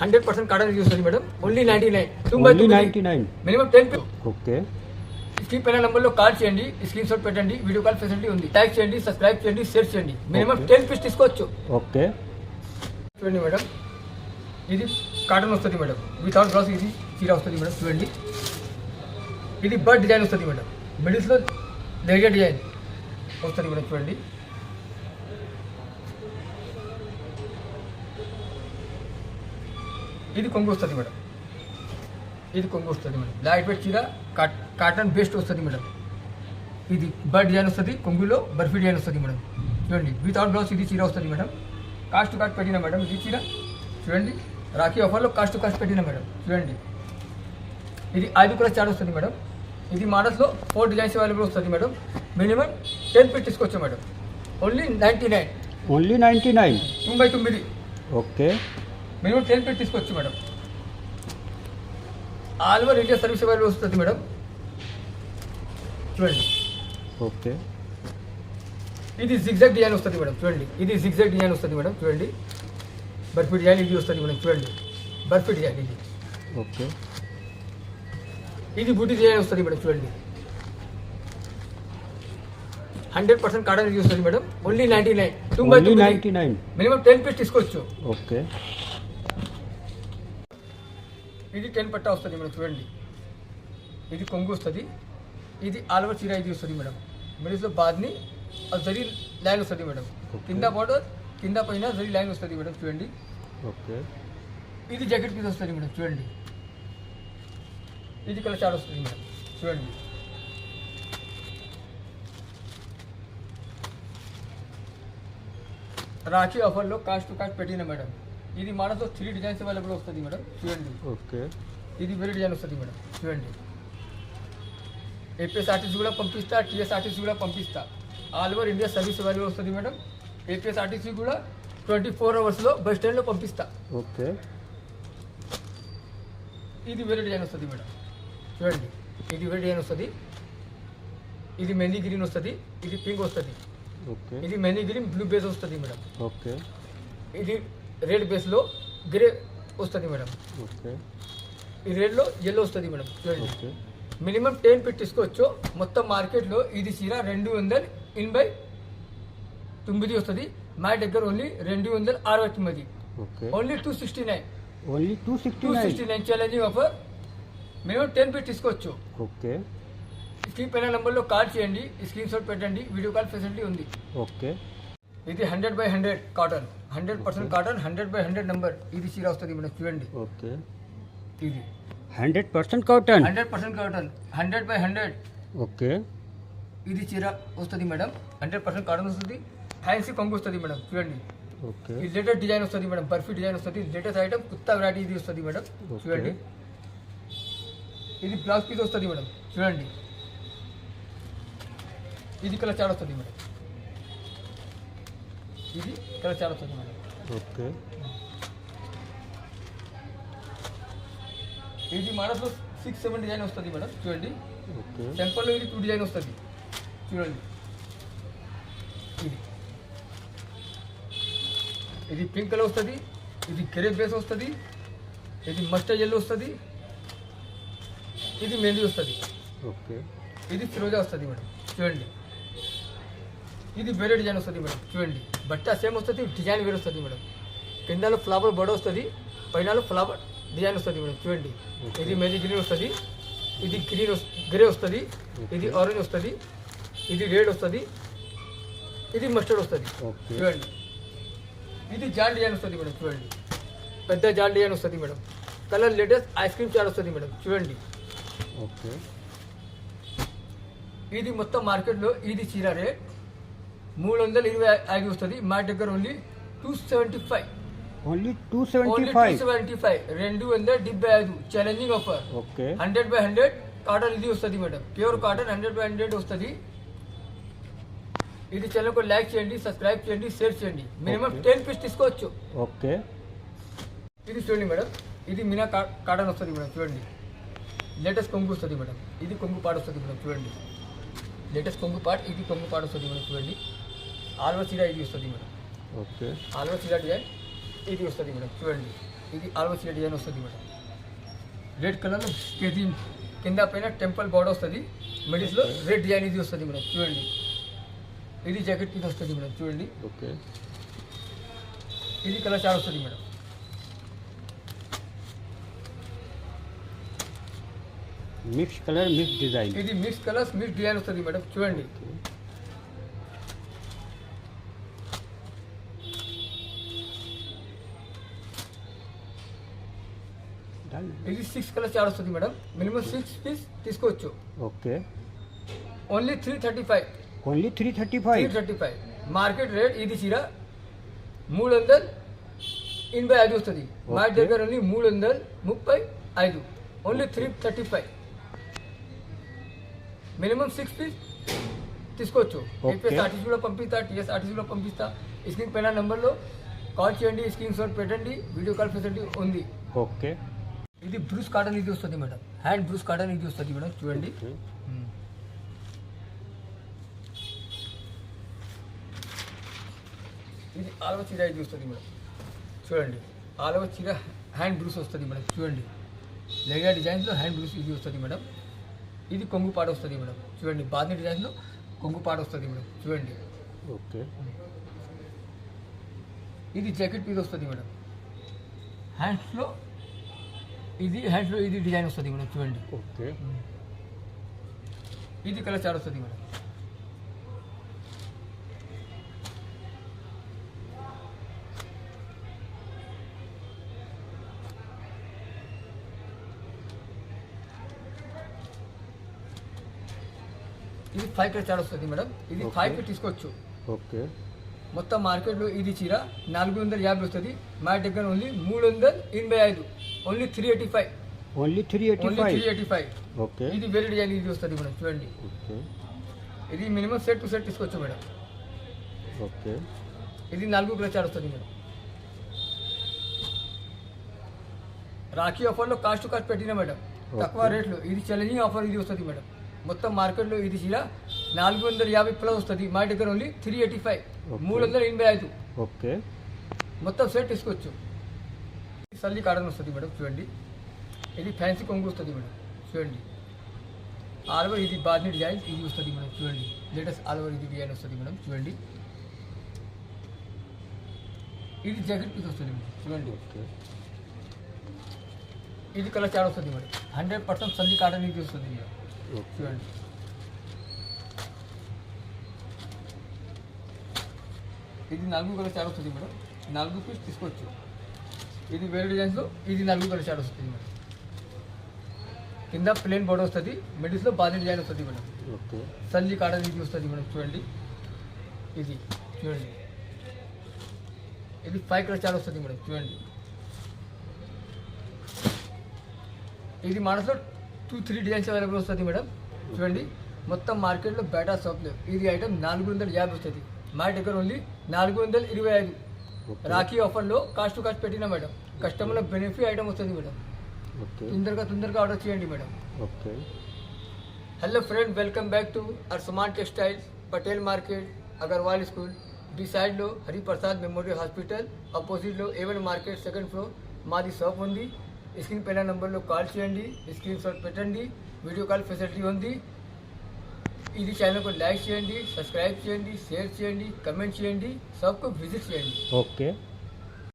Hundred percent cotton use madam. Only ninety nine only ninety nine minimum ten okay screen పైన నంబర్లో call చేయండి screen shot పెట్టండి video call facility ఉంది. Tag చేయండి subscribe చేయండి share చేయండి. మినిమం. టెన్ పీస్ తీసుకోవచ్చు. ఓకే చూడండి మేడం. ఇది కాటన్ వస్తుంది మేడం. వితౌట్ బ్లౌజ్ ఇది చీర వస్తుంది మేడం. చూడండి. ఇది బర్డ్ డిజైన్ వస్తుంది మేడం. మిడిల్స్లో దర్జా డిజైన్ వస్తుంది మేడం. చూడండి. ఇది కొంగు వస్తుంది మేడం. ఇది కొంగు వస్తుంది మేడం. లైట్ వెయిట్ చీర కాట్ కాటన్ బేస్ట్ వస్తుంది మేడం. ఇది బర్డ్ డిజైన్ వస్తుంది కొంగులో బర్ఫీ డిజైన్ వస్తుంది మేడం. చూడండి వితౌట్ బ్లౌజ్ ఇది చీర వస్తుంది మేడం. కాస్ట్ కాస్ట్ పెట్టిన మేడం ఇది చీర. చూడండి రాఖీ ఆఫర్లో కాస్ట్ కాస్ట్ పెట్టిన మేడం. చూడండి ఇది ఐదు కూడా చార్ట్ వస్తుంది మేడం. ఇది మోడల్స్లో ఫోర్ డిజైన్స్ అవైలబుల్ వస్తుంది మేడం. మినిమం టెన్ ఫీట్ తీసుకోవచ్చు madam. Only ninety nine only ninety nine తొంభై తొమ్మిది. ఓకే మినిమం టెన్ ఫీట్ తీసుకోవచ్చు madam. All over India service available వస్తుంది మేడం. చూడండి. ఓకే. ఇది జిగ్జాగ్ డిజైన్ వస్తుంది మేడం చూడండి. ఇది జిగ్జాగ్ డిజైన్ వస్తుంది మేడం చూడండి. బర్ఫీ డిజైన్ ఇది వస్తుంది మేడం చూడండి. బర్ఫీ డిజైన్ ఇది. ఓకే. ఇది బూటీ డిజైన్ వస్తుంది మేడం చూడండి. హండ్రెడ్ పర్సెంట్ కాటన్ వస్తుంది madam. Only ninety nine ninety nine minimum ten piece తీసుకోవచ్చు. ఓకే. ఇది టెన్ పట్టా వస్తుంది మేడం చూడండి. ఇది కొంగు వస్తుంది. ఇది ఆల్వర్ చీర ఇది వస్తుంది మేడం. మిడిల్స్లో బాద్ని అది జరీ లైన్ వస్తుంది మేడం. కింద బార్డర్ కింద పైన జరీ లైన్ వస్తుంది మేడం చూడండి. ఓకే. ఇది జాకెట్ పీస్ వస్తుంది మేడం చూడండి. ఇది కలర్ చాట్ వస్తుంది మేడం చూడండి. రాఖీ ఆఫర్లో కాస్ట్ టు కాస్ట్ పెట్టిన మేడం. ఇది మోడల్తో త్రీ డిజైన్స్ అవైలబుల్ వస్తుంది మేడం. చూడండి. ఓకే. ఇది వేరే డిజైన్ వస్తుంది మేడం. చూడండి. ఏపీఎస్ఆర్టీసీ కూడా పంపిస్తా టీఎస్ఆర్టీసీ కూడా పంపిస్తా. All over India service available వస్తుంది మేడం. ఏపీఎస్ఆర్టీసీ కూడా ట్వంటీ ఫోర్ అవర్స్లో బస్ స్టాండ్లో పంపిస్తా. ఓకే. ఇది వేరే డిజైన్ వస్తుంది మేడం. చూడండి. ఇది వేరే డిజైన్ వస్తుంది. ఇది మెహందీ గ్రీన్ వస్తుంది. ఇది పింక్ వస్తుంది. ఓకే. ఇది మెహందీ గ్రీన్ బ్లూ బేస్ వస్తుంది మేడం. ఓకే. ఇది రెడ్ బేస్లో గ్రే వస్తుంది మేడం. ఈ రెడ్లో ఎల్లో వస్తుంది మేడం. చూడండి. మినిమం టెన్ ఫీట్ తీసుకోవచ్చు మొత్తం మార్కెట్లో ఇది చీర రెండు వందల ఎనభై తొమ్మిది వస్తుంది. మా దగ్గర ఓన్లీ రెండు వందల అరవై తొమ్మిది. Only two sixty nine only two sixty sixty nine challenging offer minimum ten feet తీసుకోవచ్చు ఓకే. స్క్రీన్ పైన నెంబర్లో కాల్ చేయండి. స్క్రీన్ షాట్ పెట్టండి. వీడియో కాల్ ఫెసిలిటీ ఉంది. ఓకే. ఇది hundred by hundred cotton. Hundred percent cotton hundred by hundred number. ఇది చీర వస్తుంది మేడం చూడండి. ఓకే. ఇది. Hundred percent cotton. Hundred percent cotton. Hundred by hundred. Okay. ఇది చీర వస్తుంది మేడం. హండ్రెడ్ పర్సెంట్ కాటన్ వస్తుంది. ఫ్యాన్సీ కొంగు వస్తుంది మేడం. చూడండి. ఓకే. ఈ లేటెస్ట్ డిజైన్ వస్తుంది మేడం. పర్ఫెక్ట్ డిజైన్ వస్తుంది. లేటెస్ట్ ఐటమ్ కొత్త వెరైటీ ఇది వస్తుంది మేడం. చూడండి. ఇది బ్లౌజ్ పీస్ వస్తుంది మేడం. చూడండి. ఇది కలర్ చాట్ వస్తుంది మేడం. ఇది చాట్ వస్తుంది మేడం ఓకే. ఇది మోడల్స్లో సిక్స్ సెవెన్ డిజైన్ వస్తుంది మేడం చూడండి. టెంపుల్లో ఇది టూ డిజైన్ వస్తుంది. చూడండి. ఇది. ఇది పింక్ కలర్ వస్తుంది ఇది గ్రే బేస్ వస్తుంది ఇది మస్టర్డ్ ఎల్లో వస్తుంది ఇది మెహందీ వస్తుంది. ఓకే. ఇది ఫిరోజా వస్తుంది మేడం చూడండి. ఇది వేరే డిజైన్ వస్తుంది మేడం చూడండి. బట్ట సేమ్ వస్తుంది డిజైన్ వేరే వస్తుంది మేడం. కిందలో ఫ్లవర్ బడ వస్తుంది పైన ఫ్లవర్ డిజైన్ వస్తుంది మేడం చూడండి. ఇది మెహందీ గ్రీన్ వస్తుంది ఇది గ్రీన్ గ్రే వస్తుంది ఇది ఆరెంజ్ వస్తుంది ఇది రెడ్ వస్తుంది ఇది మస్టర్డ్ వస్తుంది చూడండి. ఇది జాల్ డిజైన్ వస్తుంది మేడం చూడండి. పెద్ద జాల్ డిజైన్ వస్తుంది madam. Colour latest ice cream chart వస్తుంది మేడం చూడండి. ఓకే. ఇది మొత్తం మార్కెట్లో ఇది చీర రేట్ మూడు వందల ఇరవై ఐదు వస్తుంది. మా దగ్గర only two seventy five only two seventy five seventy five రెండు వందల డెబ్బై ఐదు. Challenging offer okay hundred by hundred cotton ఇది వస్తుంది madam pure cotton hundred by hundred వస్తుంది. ఇది ఛానల్కు లైక్ చేయండి సబ్స్క్రైబ్ చేయండి షేర్ చేయండి. మినిమం. టెన్ పీస్ తీసుకోవచ్చు. ఓకే ఇది చూడండి మేడం ఇది మీనా కాటన్ వస్తుంది మేడం చూడండి. లేటెస్ట్ కొంగు వస్తుంది మేడం ఇది కొంగు పాట వస్తుంది మేడం చూడండి. లేటెస్ట్ కొంగు పాట్ ఇది కొంగు పాట వస్తుంది మేడం చూడండి. ఆల్వర్ చీర ఇది వస్తుంది మేడం. ఓకే. ఆల్వర్ చీర డిజైన్ ఇది వస్తుంది మేడం చూడండి. ఇది ఆల్వో చీర డిజైన్ వస్తుంది మేడం. రెడ్ కలర్లో కేజీ కింద పైన టెంపుల్ బోర్డర్ వస్తుంది మిడిల్స్లో రెడ్ డిజైన్ ఇది వస్తుంది మేడం చూడండి. ఇది జాకెట్ ఇది వస్తుంది మేడం చూడండి. ఓకే. ఇది కలర్ చార్ట్ వస్తుంది madam. Mix colour mix design. ఇది మిక్స్ కలర్స్ మిక్స్ డిజైన్ వస్తుంది మేడం చూడండి. ఇది సిక్స్ కలర్ చార్ట్ వస్తుంది మేడం. మినిమం సిక్స్ పీస్ తీసుకోవచ్చు. Okay. Only three thirty five only three thirty three five thirty five market rate ఇది చీర మూడు వందలు ఎనభై ఐదు వస్తుంది. మా. దగ్గర ఓన్లీ మూడు వందలు ముప్పై ఐదు. Only three thirty five minimum six piece తీసుకోవచ్చు. ఏపీఎస్ ఆర్టీసీ కూడా పంపిస్తా టీఎస్ ఆర్టీసీ కూడా పంపిస్తా. స్క్రీన్ పైన నెంబర్లో కాల్ చేయండి స్క్రీన్ షాట్ పెట్టండి వీడియో కాల్ ఫెసిలిటీ ఉంది. ఓకే. ఇది బ్రూస్ కాటన్ ఇది వస్తుంది మేడం. హ్యాండ్ బ్రూస్ కాటన్ ఇది వస్తుంది మేడం. చూడండి. ఇది ఆలవ చీర ఇది వస్తుంది మేడం. చూడండి. ఆలవ చీర హ్యాండ్ బ్రూస్ వస్తుంది మేడం. చూడండి. లెగా డిజైన్స్లో హ్యాండ్ బ్రూస్ ఇది వస్తుంది మేడం. ఇది కొంగు పాట వస్తుంది మేడం. చూడండి. బాద్ని డిజైన్లో కొంగు పాట వస్తుంది మేడం. చూడండి. ఓకే. ఇది జాకెట్ పీస్ వస్తుంది మేడం. హ్యాండ్స్లో ఇది హ్యాండ్స్లో ఇది డిజైన్ వస్తుంది మేడం చూడండి. ఓకే. ఇది కలర్ చార్ట్ వస్తుంది మేడం. ఇది ఫైవ్ కలర్ చార్ట్ వస్తుంది మేడం. ఇది. ఫైవ్కి తీసుకోవచ్చు. ఓకే. మొత్తం మార్కెట్లో ఇది చీర నాలుగు వందల యాభై వస్తుంది. మా దగ్గర ఓన్లీ మూడు వందల ఎనభై ఐదు. Only three eighty five only three eighty only five three eighty five okay ఇది వేరే డిజైన్ ఇది వస్తుంది మేడం చూడండి. ఓకే ఇది మినిమం సెట్ టు సెట్ తీసుకోవచ్చు మేడం. ఓకే ఇది నాలుగు కలర్ చార్ట్ వస్తుంది మేడం. రాఖీ ఆఫర్లో కాస్ట్ టు కాస్ట్ పెట్టిన మేడం. తక్కువ. రేట్లో. ఇది ఛాలెంజింగ్ ఆఫర్ ఇది వస్తుంది మేడం. మొత్తం మార్కెట్లో ఇది చీర నాలుగు వందల యాభై ప్లస్ వస్తుంది. మా దగ్గర ఓన్లీ త్రీ ఎయిటీ ఫైవ్. మూడు వందల ఎనభై ఐదు. ఓకే మొత్తం సెట్ తీసుకోవచ్చు. సల్లి కాటన్ వస్తుంది మేడం చూడండి. ఇది ఫ్యాన్సీ కొంగు వస్తుంది మేడం చూడండి. ఆల్ ఓవర్ ఇది బాద్ని డిజైన్ ఇది వస్తుంది మేడం చూడండి. లేటెస్ట్ ఆల్ ఓవర్ ఇది డిజైన్ వస్తుంది మేడం చూడండి. ఇది జాకెట్ పీస్ వస్తుంది మేడం చూడండి. ఇది కలర్ చాట్ వస్తుంది మేడం హండ్రెడ్ పర్సెంట్ సల్లి కాటన్ ఇది వస్తుంది మేడం చూడండి. ఇది నాలుగు కలర్ చాట్ వస్తుంది మేడం నాలుగు పీస్ తీసుకోవచ్చు. ఇది వేరే డిజైన్స్లో ఇది నాలుగు కలర్ చాట్ వస్తుంది మేడం. కింద ప్లేన్ బోర్డర్ వస్తుంది మిడిల్స్లో బాదీ డిజైన్ వస్తుంది మేడం. సల్లి కాటన్ ఇది వస్తుంది మేడం చూడండి. ఇది చూడండి. ఇది ఫైవ్ కలర్ చాట్ వస్తుంది మేడం చూడండి. ఇది మనసులో టూ త్రీ డిజైన్స్ అవైలబుల్ వస్తుంది మేడం చూడండి. మొత్తం మార్కెట్లో బయట షాప్లో ఇది ఐటమ్ నాలుగు వందల యాభై వస్తుంది. మా దగ్గర ఓన్లీ నాలుగు వందల ఇరవై ఐదు. రాఖీ ఆఫర్లో కాస్ట్ టు కాస్ట్ పెట్టిన మేడం. కస్టమర్ బెనిఫిట్ ఐటమ్ వస్తుంది మేడం. తొందరగా తొందరగా ఆర్డర్ చేయండి madam. Hello friend welcome back to Arsaman textiles Patel market Agarwal school డిసైడ్లో Hariprasad memorial hospital ఆపోజిట్లో ఏవెన్ మార్కెట్ సెకండ్ ఫ్లోర్ మాది షాప్ ఉంది. స్క్రీన్ పైన నెంబర్లో కాల్ చేయండి స్క్రీన్ షాట్ పెట్టండి. వీడియో కాల్ ఫెసిలిటీ ఉంది. ఇది ఛానల్కు లైక్ చేయండి సబ్స్క్రైబ్ చేయండి షేర్ చేయండి కమెంట్ చేయండి షాప్కు విజిట్ చేయండి. ఓకే